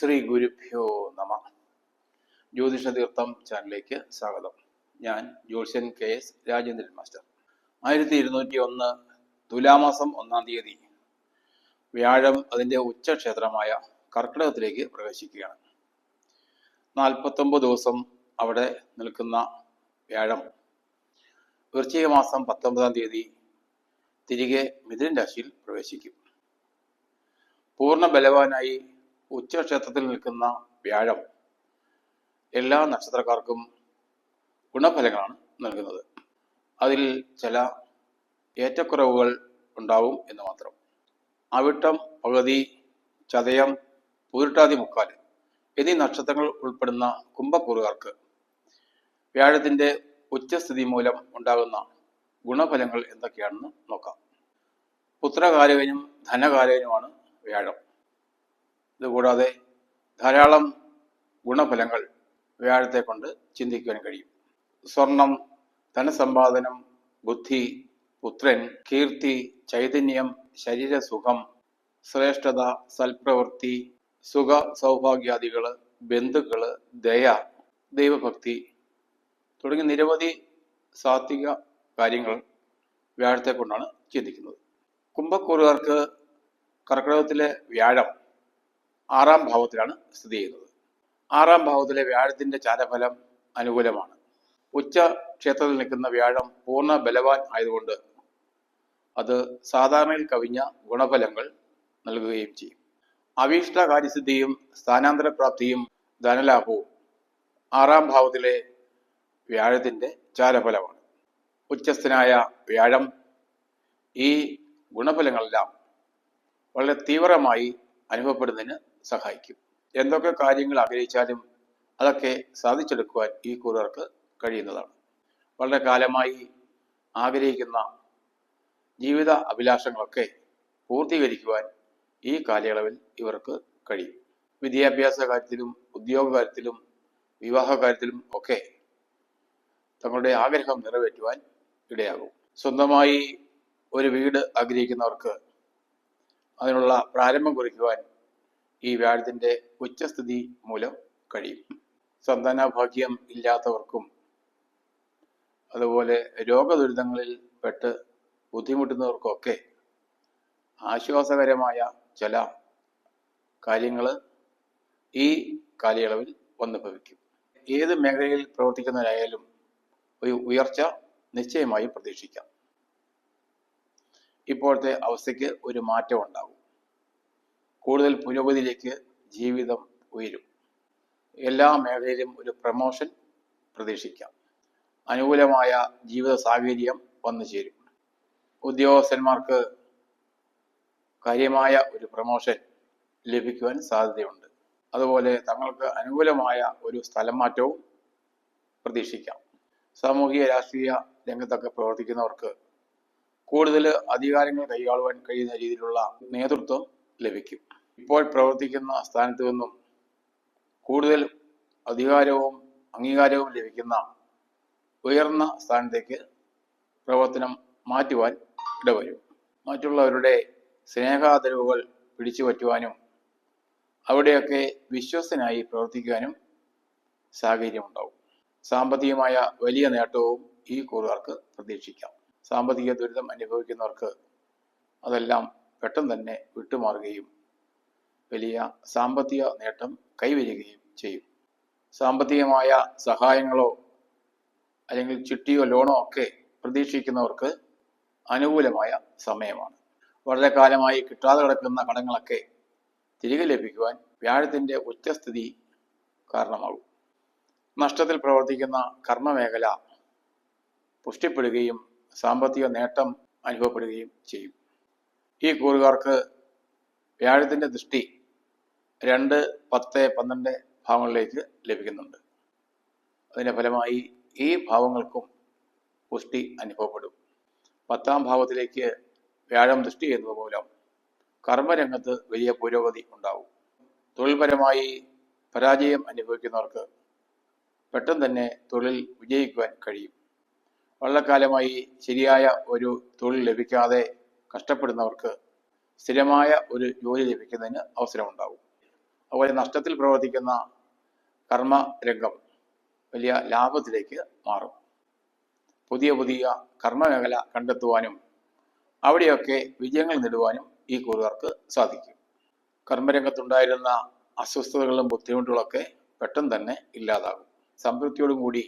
ശ്രീ ഗുരുഭ്യോ നമ. ജ്യോതിഷ തീർത്ഥം ചാനലിലേക്ക് സ്വാഗതം. ഞാൻ ജ്യോത്സ്യൻ കെ എസ് രാജേന്ദ്രൻ മാസ്റ്റർ. ആയിരത്തി ഇരുന്നൂറ്റി ഒന്ന് തുലാമാസം ഒന്നാം തീയതി വ്യാഴം അതിന്റെ ഉച്ചക്ഷേത്രമായ കർക്കിടകത്തിലേക്ക് പ്രവേശിക്കുകയാണ്. നാൽപ്പത്തൊമ്പത് ദിവസം അവിടെ നിൽക്കുന്ന വ്യാഴം വൃശ്ചിക മാസം പത്തൊമ്പതാം തീയതി തിരികെ മിഥുൻ രാശിയിൽ പ്രവേശിക്കും. പൂർണ ബലവാനായി ഉച്ചക്ഷേത്രത്തിൽ നിൽക്കുന്ന വ്യാഴം എല്ലാ നക്ഷത്രക്കാർക്കും ഗുണഫലങ്ങളാണ് നൽകുന്നത്. അതിൽ ചില ഏറ്റക്കുറവുകൾ ഉണ്ടാവും എന്ന് മാത്രം. അവിട്ടം പകുതി ചതയം പൂരിട്ടാതി മുക്കാൽ എന്നീ നക്ഷത്രങ്ങൾ ഉൾപ്പെടുന്ന കുംഭക്കൂറുകാർക്ക് വ്യാഴത്തിന്റെ ഉച്ചസ്ഥിതി മൂലം ഉണ്ടാകുന്ന ഗുണഫലങ്ങൾ എന്തൊക്കെയാണെന്ന് നോക്കാം. പുത്രകാരകനും ധനകാരകനുമാണ് വ്യാഴം. ഇതുകൂടാതെ ധാരാളം ഗുണഫലങ്ങൾ വ്യാഴത്തെ കൊണ്ട് ചിന്തിക്കുവാൻ കഴിയും. സ്വർണം ധനസമ്പാദനം ബുദ്ധി പുത്രൻ കീർത്തി ചൈതന്യം ശരീരസുഖം ശ്രേഷ്ഠത സൽപ്രവൃത്തി സുഖ സൗഭാഗ്യാദികൾ ബന്ധുക്കൾ ദയ ദൈവഭക്തി തുടങ്ങിയ നിരവധി സാത്വിക കാര്യങ്ങൾ വ്യാഴത്തെ കൊണ്ടാണ് ചിന്തിക്കുന്നത്. കുംഭക്കൂറുകാർക്ക് കർക്കിടകത്തിലെ വ്യാഴം ആറാം ഭാവത്തിലാണ് സ്ഥിതി ചെയ്യുന്നത്. ആറാം ഭാവത്തിലെ വ്യാഴത്തിന്റെ ചാരഫലം അനുകൂലമാണ്. ഉച്ച ക്ഷേത്രത്തിൽ നിൽക്കുന്ന വ്യാഴം പൂർണ ബലവാൻ ആയതുകൊണ്ട് അത് സാധാരണയിൽ കവിഞ്ഞ ഗുണഫലങ്ങൾ നൽകുകയും ചെയ്യും. അവീഷ്ട കാര്യസിദ്ധിയും സ്ഥാനാന്തര പ്രാപ്തിയും ധനലാഭവും ആറാം ഭാവത്തിലെ വ്യാഴത്തിന്റെ ചാരഫലമാണ്. ഉച്ചസ്ഥനായ വ്യാഴം ഈ ഗുണഫലങ്ങളെല്ലാം വളരെ തീവ്രമായി അനുഭവപ്പെടുന്നതിന് സഹായിക്കും. എന്തൊക്കെ കാര്യങ്ങൾ ആഗ്രഹിച്ചാലും അതൊക്കെ സാധിച്ചെടുക്കുവാൻ ഈ കൂറുകാർക്ക് കഴിയുന്നതാണ്. വളരെ കാലമായി ആഗ്രഹിക്കുന്ന ജീവിത അഭിലാഷങ്ങളൊക്കെ പൂർത്തീകരിക്കുവാൻ ഈ കാലയളവിൽ ഇവർക്ക് കഴിയും. വിദ്യാഭ്യാസ കാര്യത്തിലും ഉദ്യോഗ കാര്യത്തിലും വിവാഹ കാര്യത്തിലും ഒക്കെ തങ്ങളുടെ ആഗ്രഹം നിറവേറ്റുവാൻ ഇടയാകും. സ്വന്തമായി ഒരു വീട് ആഗ്രഹിക്കുന്നവർക്ക് അതിനുള്ള പ്രാരംഭം കുറിക്കുവാൻ ഈ വ്യാഴത്തിന്റെ ഉച്ചസ്ഥിതി മൂലം കഴിയും. സന്താനഭാഗ്യം ഇല്ലാത്തവർക്കും അതുപോലെ രോഗദുരിതങ്ങളിൽ പെട്ട് ബുദ്ധിമുട്ടുന്നവർക്കൊക്കെ ആശ്വാസകരമായ ചില കാര്യങ്ങൾ ഈ കാലയളവിൽ വന്നു ഭവിക്കും ഏത് മേഖലയിൽ പ്രവർത്തിക്കുന്നവരായാലും ഒരു ഉയർച്ച നിശ്ചയമായും പ്രതീക്ഷിക്കാം. ഇപ്പോഴത്തെ അവസ്ഥയ്ക്ക് ഒരു മാറ്റം ഉണ്ടാകും കൂടുതൽ പുരോഗതിയിലേക്ക് ജീവിതം ഉയരും. എല്ലാ മേഖലയിലും ഒരു പ്രമോഷൻ പ്രതീക്ഷിക്കാം. അനുകൂലമായ ജീവിത സാഹചര്യം വന്നു ചേരും. ഉദ്യോഗസ്ഥന്മാർക്ക് കാര്യമായ ഒരു പ്രമോഷൻ ലഭിക്കുവാൻ സാധ്യതയുണ്ട്. അതുപോലെ തങ്ങൾക്ക് അനുകൂലമായ ഒരു സ്ഥലം മാറ്റവും പ്രതീക്ഷിക്കാം. സാമൂഹിക രാഷ്ട്രീയ രംഗത്തൊക്കെ പ്രവർത്തിക്കുന്നവർക്ക് കൂടുതൽ അധികാരങ്ങൾ കൈയാളുവാൻ കഴിയുന്ന രീതിയിലുള്ള നേതൃത്വം ലഭിക്കും. ഇപ്പോൾ പ്രവർത്തിക്കുന്ന സ്ഥാനത്ത് നിന്നും കൂടുതൽ അധികാരവും അംഗീകാരവും ലഭിക്കുന്ന ഉയർന്ന സ്ഥാനത്തേക്ക് പ്രവർത്തനം മാറ്റുവാൻ ഇടവരും. മറ്റുള്ളവരുടെ സ്നേഹാദരവുകൾ പിടിച്ചു പറ്റുവാനും അവിടെയൊക്കെ വിശ്വസ്തനായി പ്രവർത്തിക്കുവാനും സാഹചര്യമുണ്ടാവും. സാമ്പത്തികമായ വലിയ നേട്ടവും ഈ കൂറുകാർക്ക് പ്രതീക്ഷിക്കാം. സാമ്പത്തിക ദുരിതം അനുഭവിക്കുന്നവർക്ക് അതെല്ലാം പെട്ടെന്ന് തന്നെ വിട്ടുമാറുകയും വലിയ സാമ്പത്തിക നേട്ടം കൈവരികയും ചെയ്യും. സാമ്പത്തികമായ സഹായങ്ങളോ അല്ലെങ്കിൽ ചിട്ടിയോ ലോണോ ഒക്കെ പ്രതീക്ഷിക്കുന്നവർക്ക് അനുകൂലമായ സമയമാണ്. വളരെ കാലമായി കിട്ടാതെ കിടക്കുന്ന കടങ്ങളൊക്കെ തിരികെ ലഭിക്കുവാൻ വ്യാഴത്തിന്റെ ഉച്ചസ്ഥിതി കാരണമാകും. നഷ്ടത്തിൽ പ്രവർത്തിക്കുന്ന കർമ്മമേഖല പുഷ്ടിപ്പെടുകയും സാമ്പത്തിക നേട്ടം അനുഭവപ്പെടുകയും ചെയ്യും. ഈ കൂറുകാർക്ക് വ്യാഴത്തിന്റെ ദൃഷ്ടി രണ്ട് പത്ത് പന്ത്രണ്ട് ഭാവങ്ങളിലേക്ക് ലഭിക്കുന്നുണ്ട്. അതിന്റെ ഫലമായി ഈ ഭാവങ്ങൾക്കും പുഷ്ടി അനുഭവപ്പെടും. പത്താം ഭാവത്തിലേക്ക് വ്യാഴം ദൃഷ്ടി ചെയ്യുന്നത് മൂലം കർമ്മരംഗത്ത് വലിയ പുരോഗതി ഉണ്ടാവും. തൊഴിൽപരമായി പരാജയം അനുഭവിക്കുന്നവർക്ക് പെട്ടെന്ന് തന്നെ തൊഴിൽ വിജയിക്കുവാൻ കഴിയും. വളരെ കാലമായി ശരിയായ ഒരു തൊഴിൽ ലഭിക്കാതെ കഷ്ടപ്പെടുന്നവർക്ക് സ്ഥിരമായ ഒരു ജോലി ലഭിക്കുന്നതിന് അവസരമുണ്ടാകും അതുപോലെ നഷ്ടത്തിൽ പ്രവർത്തിക്കുന്ന കർമ്മ രംഗം വലിയ ലാഭത്തിലേക്ക് മാറും. പുതിയ പുതിയ കർമ്മമേഖല കണ്ടെത്തുവാനും അവിടെയൊക്കെ വിജയങ്ങൾ നേടുവാനും ഈ കൂറുകാർക്ക് സാധിക്കും. കർമ്മരംഗത്തുണ്ടായിരുന്ന അസ്വസ്ഥതകളും ബുദ്ധിമുട്ടുകളൊക്കെ പെട്ടെന്ന് തന്നെ ഇല്ലാതാകും. സംതൃപ്തിയോടും കൂടി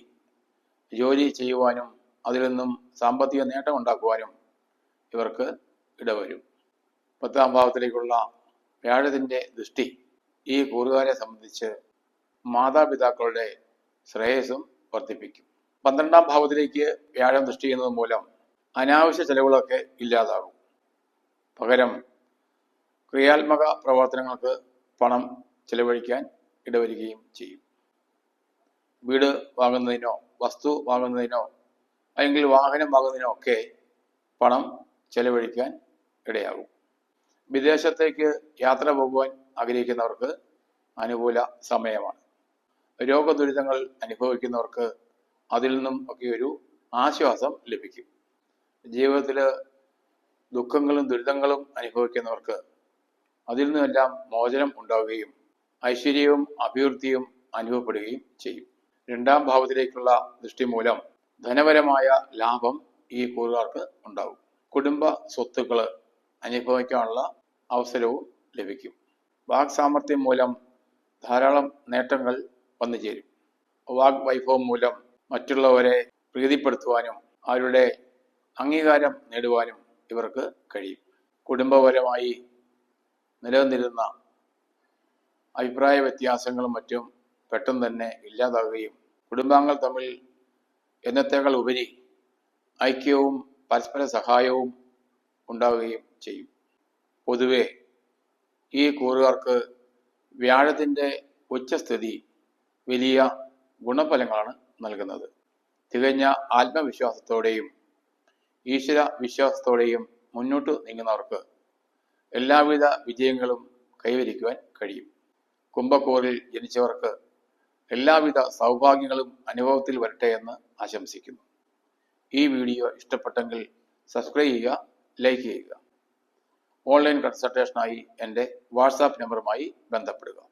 ജോലി ചെയ്യുവാനും അതിൽ നിന്നും സാമ്പത്തിക നേട്ടം ഉണ്ടാക്കുവാനും ഇവർക്ക് ഇടവരും. പത്താം ഭാവത്തിലേക്കുള്ള വ്യാഴത്തിന്റെ ദൃഷ്ടി ഈ കൂറുകാരെ സംബന്ധിച്ച് മാതാപിതാക്കളുടെ ശ്രേയസ്സും വർദ്ധിപ്പിക്കും. പന്ത്രണ്ടാം ഭാവത്തിലേക്ക് വ്യാഴം ദൃഷ്ടി ചെയ്യുന്നത് മൂലം അനാവശ്യ ചെലവുകളൊക്കെ ഇല്ലാതാകും. പകരം ക്രിയാത്മക പ്രവർത്തനങ്ങൾക്ക് പണം ചെലവഴിക്കാൻ ഇടവരികയും ചെയ്യും. വീട് വാങ്ങുന്നതിനോ വസ്തു വാങ്ങുന്നതിനോ അല്ലെങ്കിൽ വാഹനം വാങ്ങുന്നതിനോ ഒക്കെ പണം ചെലവഴിക്കാൻ ഇടയാകും. വിദേശത്തേക്ക് യാത്ര പോകുവാൻ ആഗ്രഹിക്കുന്നവർക്ക് അനുകൂല സമയമാണ്. രോഗദുരിതങ്ങൾ അനുഭവിക്കുന്നവർക്ക് അതിൽ നിന്നും ഒക്കെ ഒരു ആശ്വാസം ലഭിക്കും. ജീവിതത്തിൽ ദുഃഖങ്ങളും ദുരിതങ്ങളും അനുഭവിക്കുന്നവർക്ക് അതിൽ നിന്നെല്ലാം മോചനം ഉണ്ടാവുകയും ഐശ്വര്യവും അഭിവൃദ്ധിയും അനുഭവപ്പെടുകയും ചെയ്യും. രണ്ടാം ഭാവത്തിലേക്കുള്ള ദൃഷ്ടി മൂലം ധനപരമായ ലാഭം ഈ കൂറുകാർക്ക് ഉണ്ടാവും. കുടുംബ സ്വത്തുക്കൾ അനുഭവിക്കാനുള്ള അവസരവും ലഭിക്കും. വാക് സാമർഥ്യം മൂലം ധാരാളം നേട്ടങ്ങൾ വന്നു ചേരും. വാഗ് വൈഭവം മൂലം മറ്റുള്ളവരെ പ്രീതിപ്പെടുത്തുവാനും അവരുടെ അംഗീകാരം നേടുവാനും ഇവർക്ക് കഴിയും. കുടുംബപരമായി നിലനിന്നിരുന്ന അഭിപ്രായ വ്യത്യാസങ്ങളും മറ്റും പെട്ടെന്ന് തന്നെ ഇല്ലാതാകുകയും കുടുംബാംഗങ്ങൾ തമ്മിൽ എന്നത്തേക്കാൾ ഉപരി ഐക്യവും പരസ്പര സഹായവും ഉണ്ടാവുകയും ചെയ്യും. പൊതുവെ ഈ കൂറുകാർക്ക് വ്യാഴത്തിന്റെ ഉച്ചസ്ഥിതി വലിയ ഗുണഫലങ്ങളാണ് നൽകുന്നത്. തികഞ്ഞ ആത്മവിശ്വാസത്തോടെയും ഈശ്വര വിശ്വാസത്തോടെയും മുന്നോട്ട് നീങ്ങുന്നവർക്ക് എല്ലാവിധ വിജയങ്ങളും കൈവരിക്കുവാൻ കഴിയും. കുംഭക്കൂറിൽ ജനിച്ചവർക്ക് എല്ലാവിധ സൗഭാഗ്യങ്ങളും അനുഭവത്തിൽ വരട്ടെ എന്ന് ആശംസിക്കുന്നു. ഈ വീഡിയോ ഇഷ്ടപ്പെട്ടെങ്കിൽ സബ്സ്ക്രൈബ് ചെയ്യുക ലൈക്ക് ചെയ്യുക. ഓൺലൈൻ കൺസൾട്ടേഷനായി എന്റെ വാട്സാപ്പ് നമ്പറുമായി ബന്ധപ്പെടുക.